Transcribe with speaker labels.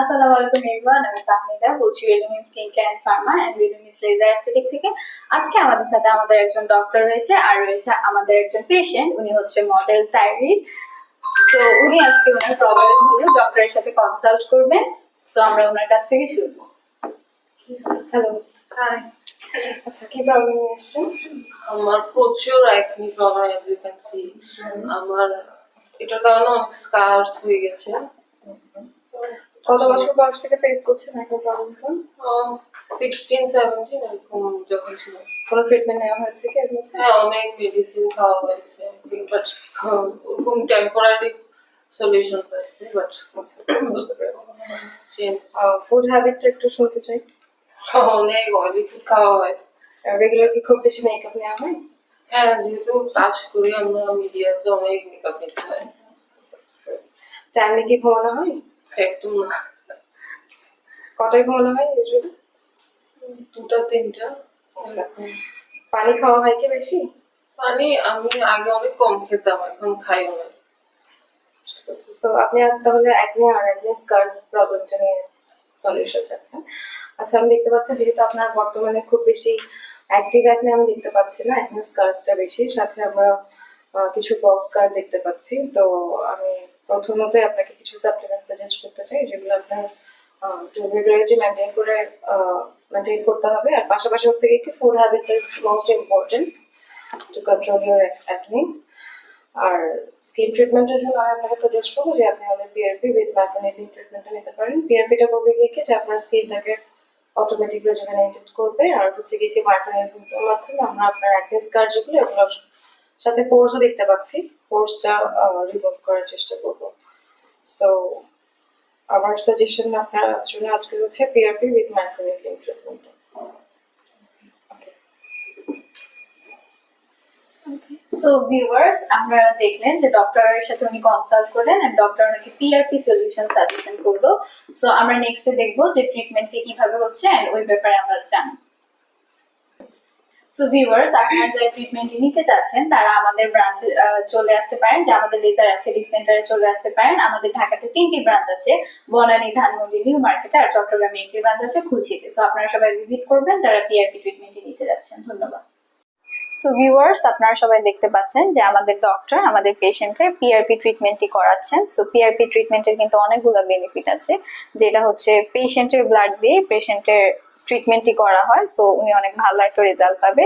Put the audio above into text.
Speaker 1: আসসালামু আলাইকুম এভরিওয়ান আমি ফাহমিদা বলছি Redmin skin care pharma and Redmin laser aesthetic থেকে। আজকে আমাদের সাথে আমাদের একজন ডক্টর রয়েছে আর রয়েছে আমাদের একজন পেশেন্ট উনি হচ্ছে মডেল তাইরির তো উনি আজকে ওনার প্রবলেম হলে ডক্টরের সাথে কনসাল্ট করবেন। সো আমরা ওনার কাছ থেকে শুরু করব হ্যালো
Speaker 2: হাই
Speaker 1: আচ্ছা কি প্রবলেম
Speaker 2: আমার প্রচুর acne problem as you can see আমার এটার কারণে অনেক স্কার্স হয়ে গেছে।
Speaker 1: কত বছর বয়স থেকে ফেস করছেন প্রবলেমটা
Speaker 2: সিক্সটিন সেভেন্টিন এরকম যখন ছিল।
Speaker 1: কোনো ট্রিটমেন্ট নেওয়া হয়েছে কি
Speaker 2: হ্যাঁ অনেক মেডিসিন খাওয়া হয়েছে বাট ওরকম টেম্পোরারি সলিউশন পাইছে বাট
Speaker 1: আচ্ছা, বুঝতে পেরেছি।
Speaker 2: চেঞ্জ
Speaker 1: ফুড হ্যাবিটটা একটু শুনতে চাই।
Speaker 2: অনেক অয়েলি ফুড খাওয়া হয়।
Speaker 1: রেগুলার কি খুব বেশি মেকআপ নেওয়া হয়?
Speaker 2: হ্যাঁ যেহেতু কাজ করি আমরা মিডিয়াতে অনেক মেকআপ নিতে হয়।
Speaker 1: টাইমে কি ঘুমানো হয়?
Speaker 2: একদম না।
Speaker 1: কটায় ঘুমানো হয় ইউজুয়ালি
Speaker 2: দুটা তিনটা।
Speaker 1: আচ্ছা। পানি খাওয়া হয় কি বেশি?
Speaker 2: মানে আমি আগে অনেক কম খেতাম এখন খাই অনেক
Speaker 1: তো আপনি তাহলে একনি আর একনি স্কার্স প্রবলেমটা নিয়ে সলিউশন চাচ্ছেন। আচ্ছা আমি দেখতে পাচ্ছি যেহেতু আপনার বর্তমানে খুব বেশি অ্যাক্টিভ একনি আমি দেখতে পাচ্ছি না একনি স্কার্সটা বেশি। সাথে আমরা কিছু বক্স স্কার দেখতে পাচ্ছি। তো আমি প্রথমতই আপনাকে কিছু সাপ্লিমেন্ট সাজেস্ট করতে চাই, যেগুলো আপনার রেগুলারিটি মেনটেন করে মেনটেন করতে হবে। আর পাশাপাশি হচ্ছে কি food habit is most important to control your acne R skin ট্রিটমেন্টের জন্য আমি আপনাকে সাজেস্ট করব যে আপনি আমাদের পিআরপি উইথ ম্যাগনেটিং ট্রিটমেন্টটা নিতে পারেন। পিআরপিটা করবে গিয়ে কি? যে আপনার স্কিনটাকে অটোমেটিক রেজুভেনেটেড করবে। আর হচ্ছে গিয়ে কি মাইক্রোনিউট্রিয়েন্টের মাধ্যমে আমরা আপনার অ্যাক্নে স্কার যেগুলো এগুলোর সাথে পোর্সও দেখতে পাচ্ছি। পোর্সটা রিমুভ করার চেষ্টা করব। সো আমার সাজেশন আপনার জন্য আজকে হচ্ছে PRP with micronutrient treatment so viewers আপনারা দেখলেন যে ডক্টরের সাথে উনি কনসাল্ট করলেন এন্ড ডক্টর ওনাকে পিআরপি সলিউশন সাজেশন করল। সো আমরা নেক্সটে দেখব যে ট্রিটমেন্টটি কীভাবে হচ্ছে এন্ড ওই ব্যাপারে আমরা জানি সো ভিউয়ার্স আপনারা যারা ট্রিটমেন্ট নিতে চাচ্ছেন তারা আমাদের ব্রাঞ্চে চলে আসতে পারেন। যে আমাদের লেজার অ্যাথলেটিক সেন্টারে চলে আসতে পারেন। আমাদের ঢাকাতে তিনটি ব্রাঞ্চ আছে। বনানী, ধানমন্ডি, নিউ মার্কেটে আর চট্টগ্রামে একটি ব্রাঞ্চ আছে খুলশিতে। সো আপনারা সবাই ভিজিট করবেন। যারা পিআরপি ট্রিটমেন্টে নিতে যাচ্ছেন, ধন্যবাদ। সো ভিউয়ার্স আপনারা সবাই দেখতে পাচ্ছেন যে আমাদের ডক্টর আমাদের পেশেন্টের পিআরপি ট্রিটমেন্টটি করাচ্ছেন। সো পিআরপি ট্রিটমেন্টের কিন্তু অনেকগুলো বেনিফিট আছে। যেটা হচ্ছে পেশেন্টের ব্লাড দিয়ে পেশেন্টের ট্রিটমেন্টটি করা হয় সো উনি অনেক ভালো একটা রেজাল্ট পাবে।